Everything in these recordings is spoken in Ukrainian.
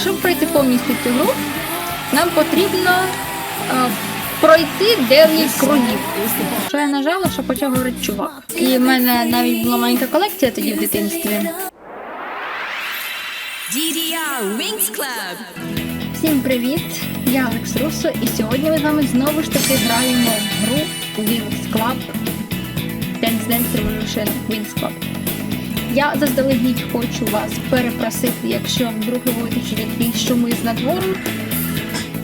щоб пройти повністю цю гру, нам потрібно е, пройти 9 кругів. Що я нажала, що почав говорити чувак. І в мене навіть була маленька колекція тоді в дитинстві. DDR Wings Club. Всім привіт! Я Алекс Руссо, і сьогодні ми з вами знову ж таки граємо в гру Wings Club Dance Dance Revolution Wings Club. Я заздалегідь хочу вас перепросити, якщо вдруг ви будете чути шуми з надвору.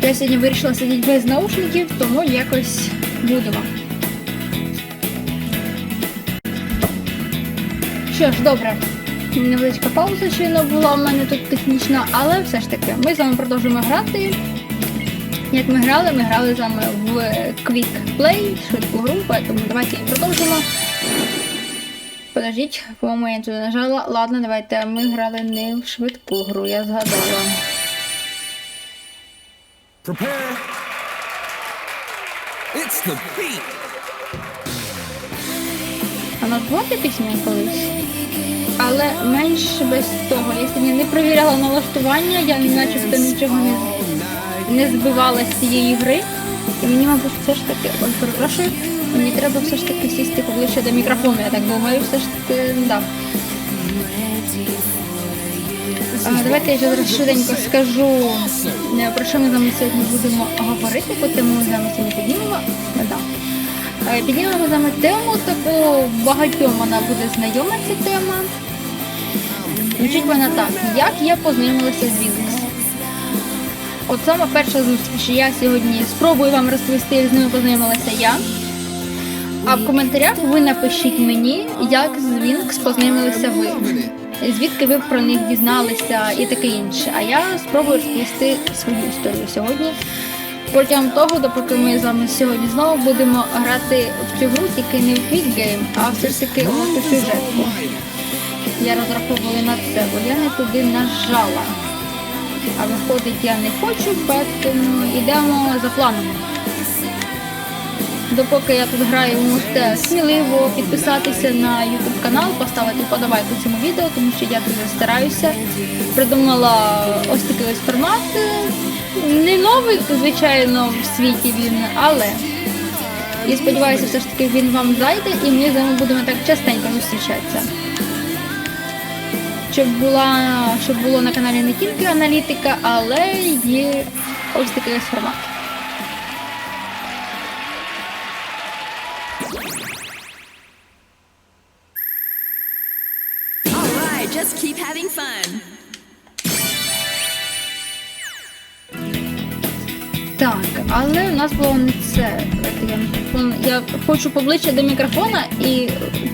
Я сьогодні вирішила сидіти без наушників, тому якось будемо. Що ж, добре. Невеличка пауза щойно була в мене тут технічна, але все ж таки, ми з вами продовжуємо грати. Як ми грали, ми грали з вами в Quick Play, швидку гру, тому давайте її продовжимо. Подождіть, по-моєму, я туди нажала. Ладно, давайте ми грали не в швидку гру, я згадала. Prepare. It's the beat. А була ця пісня колись? Але менш без того. Я не перевіряла налаштування, я начебто нічого не, не збивала з цієї гри. І мені, мабуть, все ж таки, ой, перепрошую, мені треба все ж таки сісти поближче до мікрофону, я так думаю, все ж таки, да. А, давайте я зараз швиденько скажу, е, про що ми з вами сьогодні будемо говорити, бо тему ми з вами сьогодні піднімемо. Да. Е, Піднімемо з вами тему, таку багатьом вона буде знайома ця тема. Звучить вона так, як я познайомилася з Вінкс. От саме перша зустріч. Я сьогодні спробую вам розповісти, як з ними познайомилася я. А в коментарях ви напишіть мені, як з Вінкс познайомилися ви. Звідки ви про них дізналися і таке інше. А я спробую розповісти свою історію сьогодні. Протягом того, допоки ми з вами сьогодні знову будемо грати в цю гру, тільки не в квітгейм, а все ж таки у сюжетку. Я розраховувала на це, бо я не туди нажала. А виходить я не хочу, тому йдемо за планом. Допоки я тут граю, ви можете сміливо підписатися на YouTube канал, поставити вподобайку цьому відео, тому що я дуже стараюся. Придумала ось такий ось формат. Не новий, звичайно, в світі він, але і сподіваюся, все ж таки він вам зайде і ми з вами будемо так частенько зустрічатися. Щоб була, щоб було на каналі не тільки аналітика, але й ось такий ось формат. Just keep having fun. Так, але у нас було не це. Я, хочу поближче до мікрофона і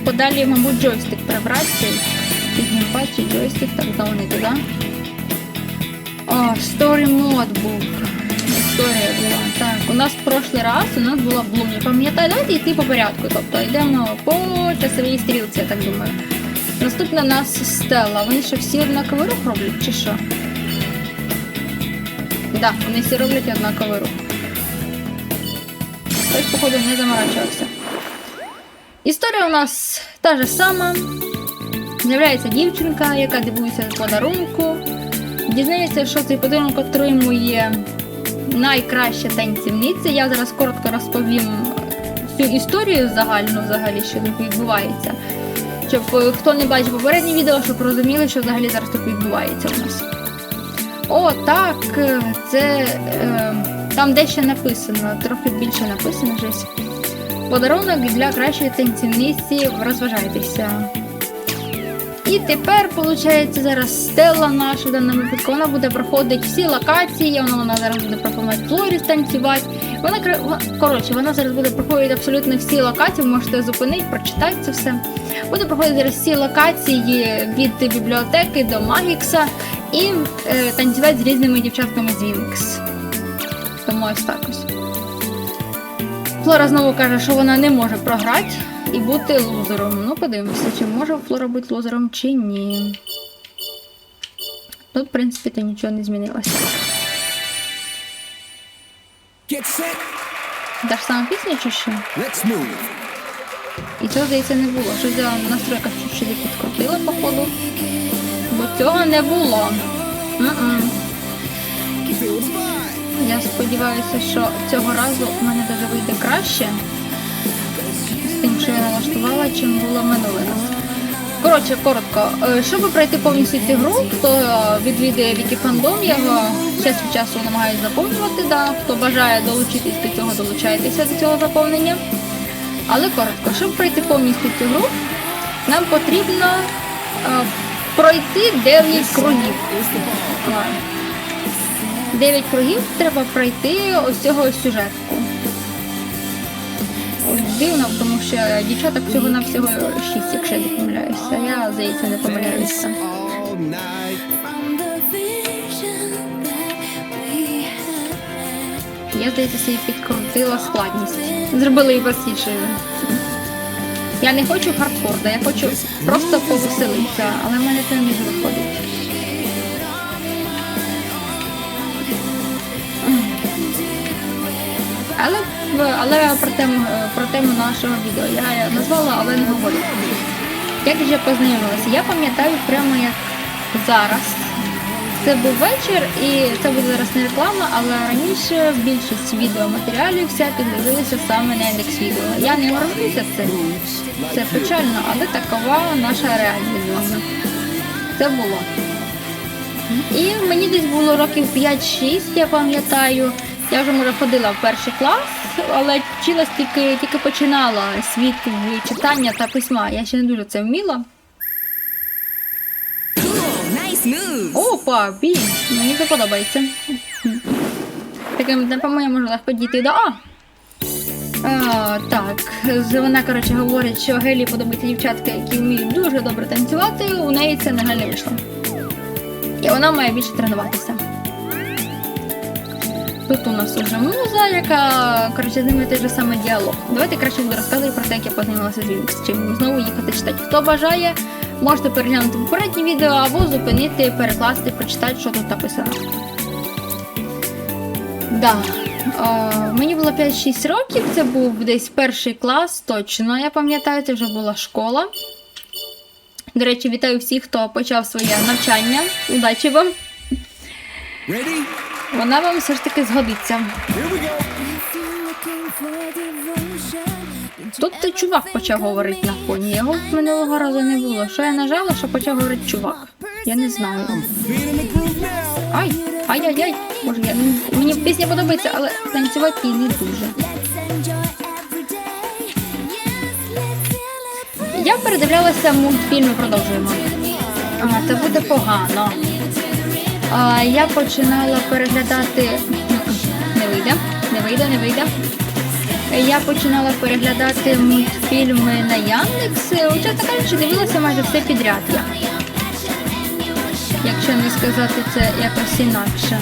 подалі, мабуть, джойстик прибрати. Піднімати джойстик, так знову туди. О, story мод був. Історія була. Так, у нас в прошлий раз у нас була Блум. Я пам'ятаю, давайте йти по порядку. Тобто йдемо по часовій стрілці, я так думаю. Наступна у нас Стелла. Вони що всі однаковий рух роблять, чи що? Да, вони всі роблять однаковий рух. Хтось, походу, не заморачувався. Історія у нас та ж сама. З'являється дівчинка, яка дивується подарунку. Дізнається, що цей подарунок отримує найкраща танцівниця. Я зараз коротко розповім всю історію загальну, взагалі, що тут відбувається. Щоб е, хто не бачив попереднє відео, щоб розуміли, що взагалі зараз тут відбувається у нас. О, так, е, це е, там дещо написано, трохи більше написано щось. Подарунок для кращої танцівниці, розважайтеся. І тепер, виходить, зараз Стелла наша в даному випадку, вона буде проходити всі локації, вона, вона зараз буде пропонувати Флорі танцювати. Вона- коротше, вона зараз буде проходити абсолютно всі локації, ви можете зупинити, прочитати це все. Буде проходити зараз всі локації від бібліотеки до Магікса і е, танцювати з різними дівчатками з Вінкс. Тому ось так ось. Флора знову каже, що вона не може програти і бути лузером. Ну, подивимося, чи може Флора бути лузером, чи ні. Тут, в принципі, то нічого не змінилося. Та ж сама пісня чи що? І цього, здається, не було. Щось я в настройках чуть-чуть підкрутила, походу. Бо цього не було. М-м. сподіваюся, що цього разу в мене даже вийде краще я налаштувала, чим було минулий раз. Коротше, коротко, е, щоб пройти повністю цю гру, хто е, відвідує Вікіфандом, я його час від часу намагаюся заповнювати. Да. Хто бажає долучитись до цього, долучайтеся до цього заповнення. Але коротко, щоб пройти повністю цю гру, нам потрібно е, пройти 9 кругів. 9 кругів треба пройти ось цього сюжетку. Дивно, тому що дівчаток всього на всього 6, якщо я не помиляюся. Я, здається, не помиляюся. Я, здається, собі підкрутила складність. Зробила її простішою. Я не хочу хардкорда, я хочу просто повеселитися, але в мене це не виходить. Але, але про, тему, про тему нашого відео я назвала, але не говорю. Як же я познайомилася? Я пам'ятаю прямо як зараз. Це був вечір, і це буде зараз не реклама, але раніше більшість відеоматеріалів всяких дивилися саме на індекс відео. Я не горжуся цим. Це печально, але такова наша реальність. Це було. І мені десь було років 5-6, я пам'ятаю. Я вже може ходила в перший клас, але вчилась тільки, тільки починала світ читання та письма. Я ще не дуже це вміла. Опа, бій, мені це подобається. Таким темпом я можу легко дійти до А. А, так, вона, коротше, говорить, що Гелі подобаються дівчатки, які вміють дуже добре танцювати, у неї це не вийшло. І вона має більше тренуватися. Тут у нас уже муза, яка коротше, з ними той же саме діалог. Давайте краще буду розказувати про те, як я познайомилася з Вінкс, чим знову їхати читати. Хто бажає, можете переглянути попереднє відео або зупинити, перекласти, прочитати, що тут написано. Да. О, мені було 5-6 років, це був десь перший клас, точно, я пам'ятаю, це вже була школа. До речі, вітаю всіх, хто почав своє навчання. Удачі вам! Ready? Вона вам все ж таки згодиться. Тут той чувак почав говорити на фоні. Його минулого разу не було. Що я нажала, що почав говорити чувак? Я не знаю. Ай, ай-яй-яй. Боже, я мені пісня подобається, але танцювати не дуже. Я передивлялася мультфільми, продовжуємо. А, це буде погано. Я починала переглядати. Не вийде, не вийде, не вийде. Я починала переглядати мультфільми на Яндекс. Чесно кажучи, дивилася майже все підряд. Якщо не сказати це якось інакше.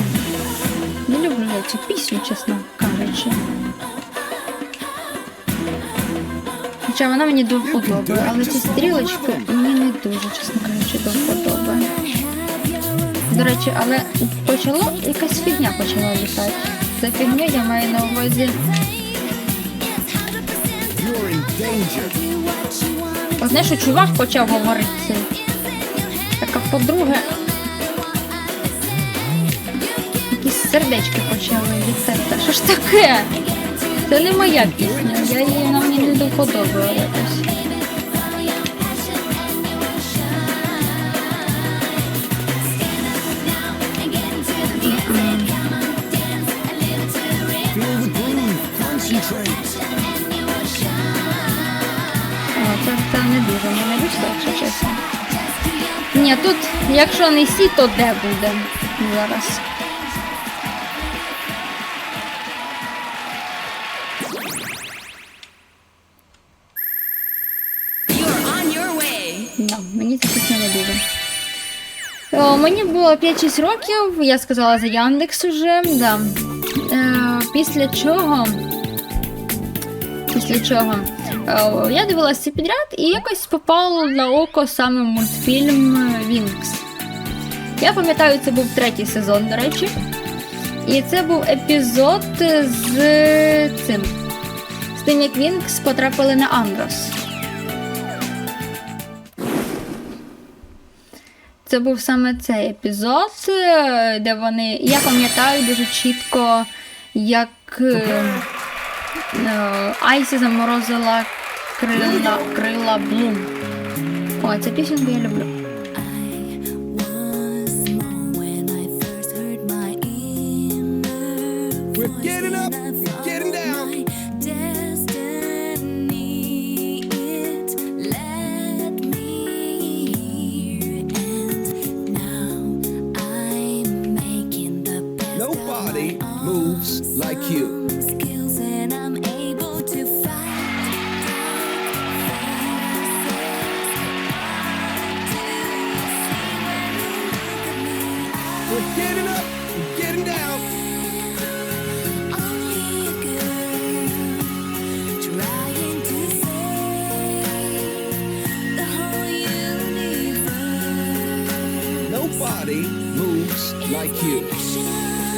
Не люблю я цю пісню, чесно кажучи. Хоча вона мені до вподоби, але ці стрілочки мені не дуже, чесно кажучи, до вподоби. До речі, але почало якась фігня почала літати. За фігню я маю на увазі. Знаєш, що чувак почав говорити. Так, а по-друге. Якісь сердечки почали літати. Та Що ж таке? Це не моя пісня. Я її мені не до вподоби якось. О, це, це не дуже мені вийшло, якщо чесно. Ні, тут, якщо не сі, то де буде зараз. Мені це пісня не дуже. О, мені було 5-6 років, я сказала за Яндекс уже. Да. Е, після чого. Після чого е, я дивилася підряд і якось попало на око саме мультфільм Вінкс. Я пам'ятаю, це був третій сезон, до речі. І це був епізод з цим. З тим, як Вінкс потрапили на Андрос. Це був саме цей епізод, е, де вони. Я пам'ятаю дуже чітко, як е, Айсі заморозила крила, крила Блум. О, ця пісенька я люблю. We're getting up, like you.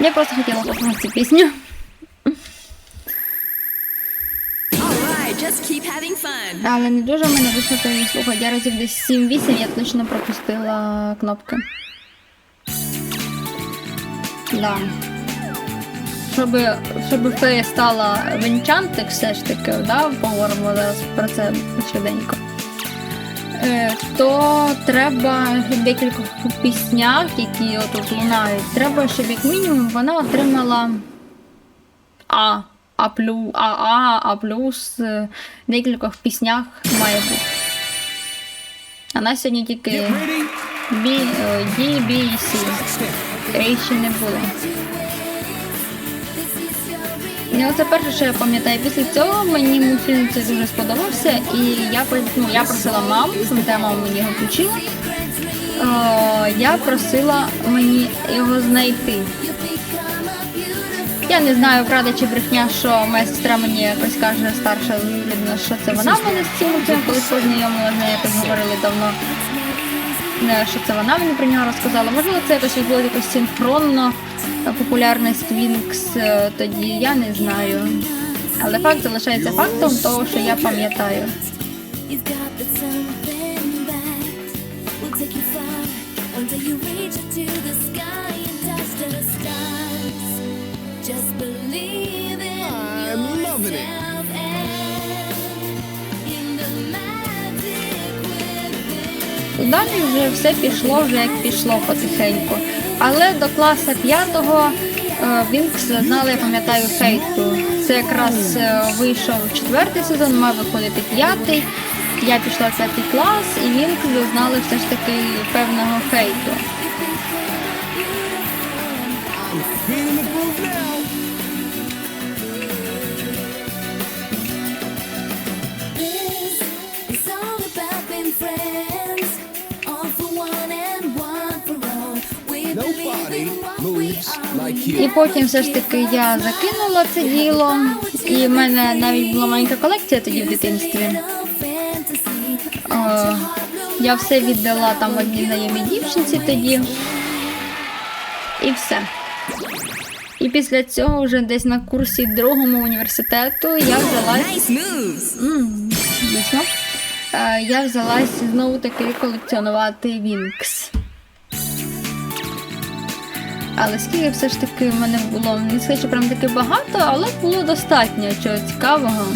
Я просто just keep having fun. Але не дуже в мене вийшло то її слухати. Я разів десь 7-8 я точно пропустила кнопки. Да. Щоб, щоб фея стала в Enchanted все ж таки, да, поговоримо зараз про це швиденько. Е, то треба в декількох піснях, які отут лунають, треба, щоб як мінімум вона отримала А, А плюс, А, А, А плюс е, в декількох піснях має бути. А на сьогодні тільки. B, е, D, B і C. A не було. Ну, це перше, що я пам'ятаю. Після цього мені мультфільм цей дуже сподобався, і я, ну, я просила маму, пам'ятаю, мама мені його включила. О, я просила мені його знайти. Я не знаю, правда чи брехня, що моя сестра мені якось каже старша людина, що це вона мене з цим мультфільмом колись познайомила, з нею якось говорили давно. Що це вона мені про нього розказала. Можливо, це якось було якось синхронно популярність Вінкс е, тоді, я не знаю. Але факт залишається фактом того, що я пам'ятаю. Далі вже все пішло, вже як пішло потихеньку. Але до класу п'ятого е, Вінкс знали, я пам'ятаю, фейту. Це якраз е, вийшов четвертий сезон, мав виходити п'ятий. Я пішла в п'ятий клас, і Вінкс зазнали все ж таки певного хейту. І потім все ж таки я закинула це діло, і в мене навіть була маленька колекція тоді в дитинстві. Е, я все віддала там одній знайомій дівчинці тоді. І все. І після цього вже десь на курсі другому університету я взялась. Дійсно. Е, Я взялась знову таки колекціонувати Вінкс. Але скільки все ж таки в мене було, не скажу, прям таки багато, але було достатньо чого цікавого.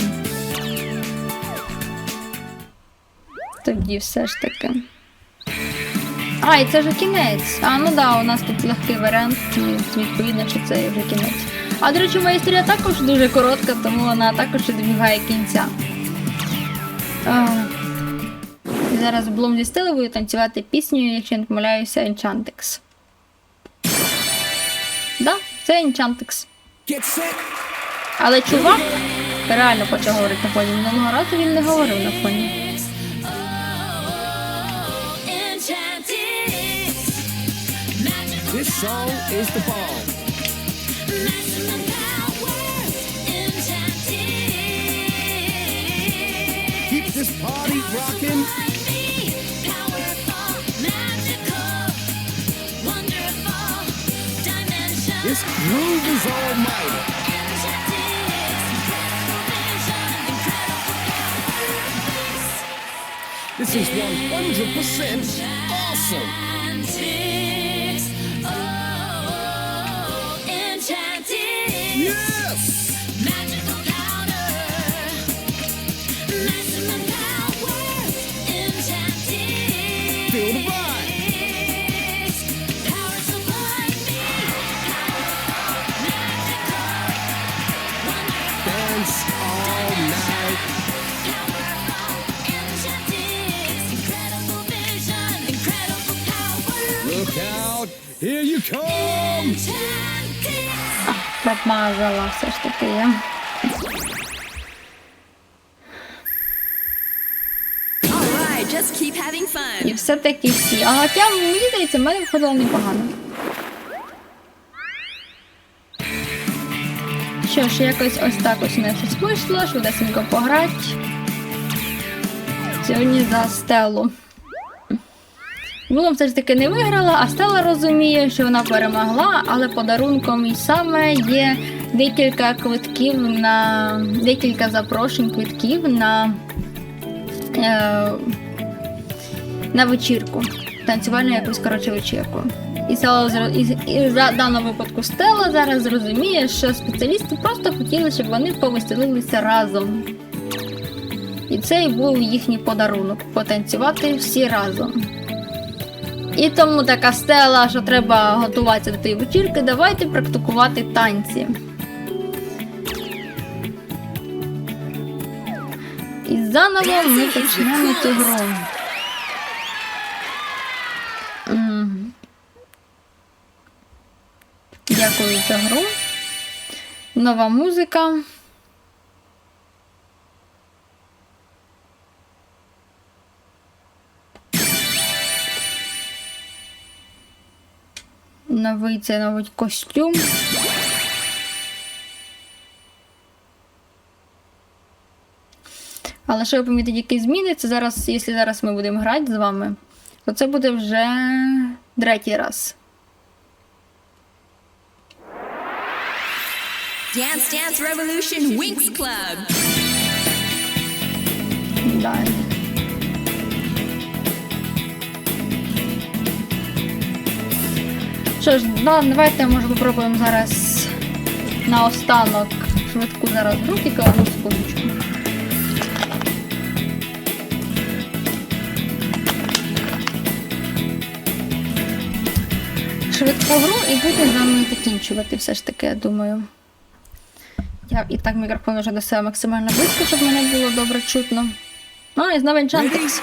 Тоді все ж таки. А, і це вже кінець. А, ну да, у нас тут легкий варіант, відповідно, що це вже кінець. А до речі, моя історія також дуже коротка, тому вона також добігає кінця. А, зараз Блум зі буде танцювати пісню, якщо не помиляюся, Enchantix. Це Enchantix. Але чувак реально почав говорити на фоні. Минулого разу він не говорив на фоні. This song is the bomb. This is 100% awesome. Промазала все ж таки я. Just keep having fun. І все-таки всі. А хоча, мені здається, в мене виходило непогано. Що ж, якось ось так ось мене щось вийшло, швидесенько пограти. Сьогодні за стелу. Було все ж таки не виграла, а Стела розуміє, що вона перемогла, але подарунком і саме є декілька квитків на декілька запрошень квитків на, е, на вечірку. Танцювальну якусь коротше вечірку. І, Стелла і, і за даному випадку Стелла зараз зрозуміє, що спеціалісти просто хотіли, щоб вони повеселилися разом. І це і був їхній подарунок потанцювати всі разом. І тому така стела, що треба готуватися до тієї вечірки, давайте практикувати танці. І заново ми почнемо цю гру. Дякую за гру. Нова музика. Новий це новий костюм. Але що ви помітите, які зміни, це зараз, якщо зараз ми будемо грати з вами, то це буде вже третій раз. Dance Dance Revolution Winx Club. Далі. Що ж, да, давайте може попробуємо зараз наостанок швидку зараз гру, тільки одну секундочку. Швидку гру і будемо з вами закінчувати все ж таки, я думаю. Я і так мікрофон вже до себе максимально близько, щоб мене було добре чутно. Ну і знову Enchantrix.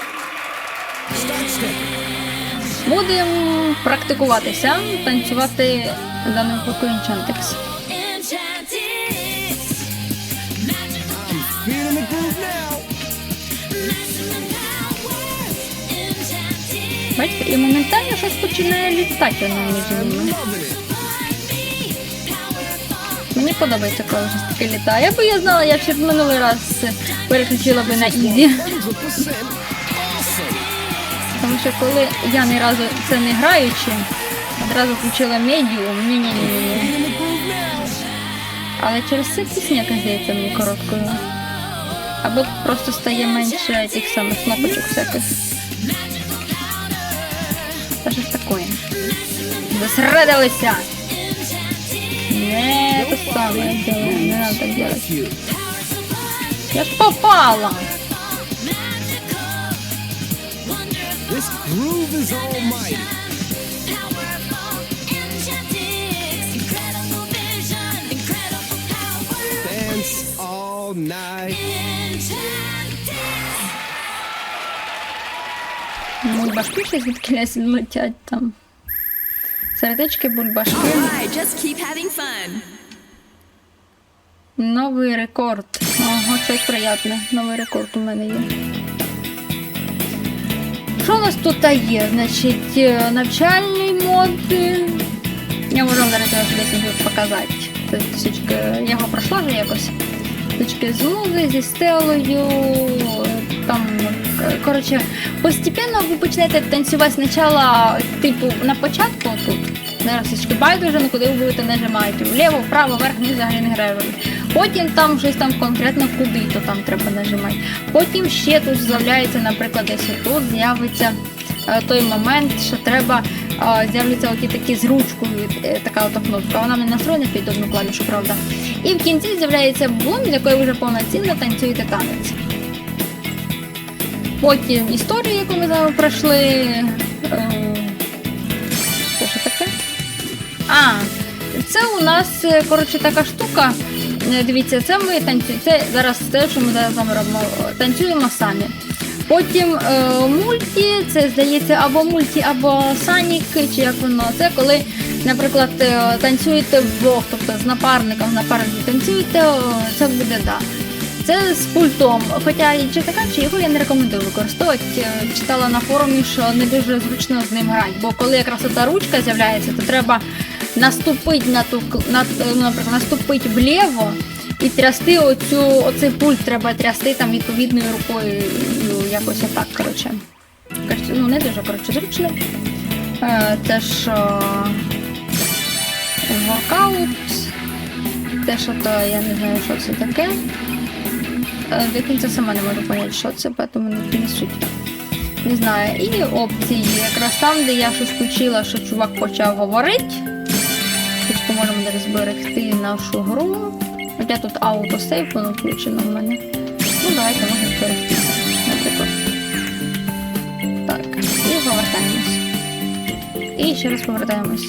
Будемо практикуватися, танцювати в даному now. Бачите, і моментально щось починає літати I'm ними. Мені подобається, коли щось таке літає. Якби я знала, я ще минулий раз переключила би на ізі. 100% awesome. Тому що коли я ні разу це не граючи, одразу включила медіум, ні ні ні. Але через це пісня здається мені короткою. Або просто стає менше тих самих кнопочок всяких. Та ж таке? Зосередилися! Не те саме не надо так делать. Я ж попала! This groove is almighty. Dance all night. Бульбашки ще звідки летять там. Сердечки, бульбашки. Alright, just keep having fun. Новий рекорд. Ого, щось приємне. Новий рекорд у мене є. Що у нас тут є? Значить, е, навчальний мод. Я можу вам зараз десь показати. Це я його пройшла вже якось. Трішки з зі стелою. Там, коротше, постепенно ви почнете танцювати спочатку, типу, на початку тут. Зараз байдуже, ну куди ви будете нажимати. Вліво, вправо, вверх, вниз взагалі не грає. Потім там щось там конкретно куди, то там треба нажимати. Потім ще тут з'являється, наприклад, десь тут з'явиться е, той момент, що треба е, з'являться оті такі з ручкою, е, така ото кнопка. Вона не настроєна під одну клавішу, правда. І в кінці з'являється бум, з якої вже повноцінно танцюєте танець. Потім історію, яку ми з вами пройшли. Що таке? А, це у нас, коротше, така штука. Е, Дивіться, це ми танцюємо. Це зараз те, що ми зараз з робимо. Танцюємо самі. Потім е, мульті, це здається або мульті, або санік, чи як воно. Це коли, наприклад, е, танцюєте вдвох, тобто з напарником, напарником танцюєте, це буде да. Це з пультом. Хоча і чи така, чи його я не рекомендую використовувати. Е, Читала на форумі, що не дуже зручно з ним грати, бо коли якраз та ручка з'являється, то треба наступити на ту на, ну, наприклад, наступити вліво і трясти оцю, оцей пульт треба трясти там відповідною рукою, ну, якось отак, коротше. Ну, не дуже коротше, зручно. Е, Це ж е, воркаут. Те, що то я не знаю, що це таке. Е, До кінця сама не можу поняти, що це, тому не, не суть. Не знаю. І опції. Якраз там, де я щось включила, що чувак почав говорити. Можемо десь зберегти нашу гру. Хоча тут аутосейф, воно включено в мене. Ну, давайте можемо зберегти. Так, і повертаємось. І ще раз повертаємось.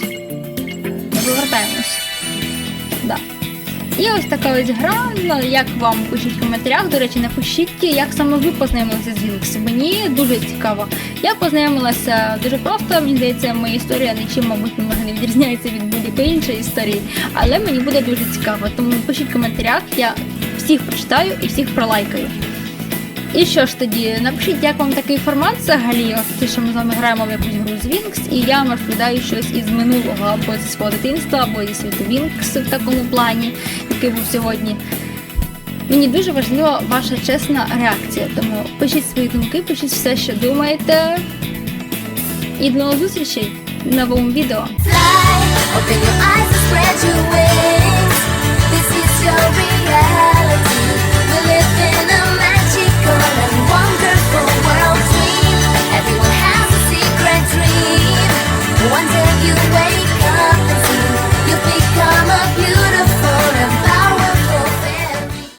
Повертаємось. І ось така ось гра. Як вам пишіть в коментарях. До речі, напишіть, як саме ви познайомилися з Вінкс. Мені дуже цікаво. Я познайомилася дуже просто. Мені здається, моя історія нічим, мабуть, не відрізняється від будь-якої іншої історії. Але мені буде дуже цікаво. Тому пишіть в коментарях. Я всіх прочитаю і всіх пролайкаю. І що ж тоді, напишіть, як вам такий формат взагалі, що ми з вами граємо в якусь гру з Вінкс, і я вам розповідаю щось із минулого, або зі свого дитинства, або зі світу Вінкс в такому плані, який був сьогодні. Мені дуже важлива ваша чесна реакція, тому пишіть свої думки, пишіть все, що думаєте. І до нових зустрічей в новому відео. Open your eyes and. One day you wake up and see you become a beautiful.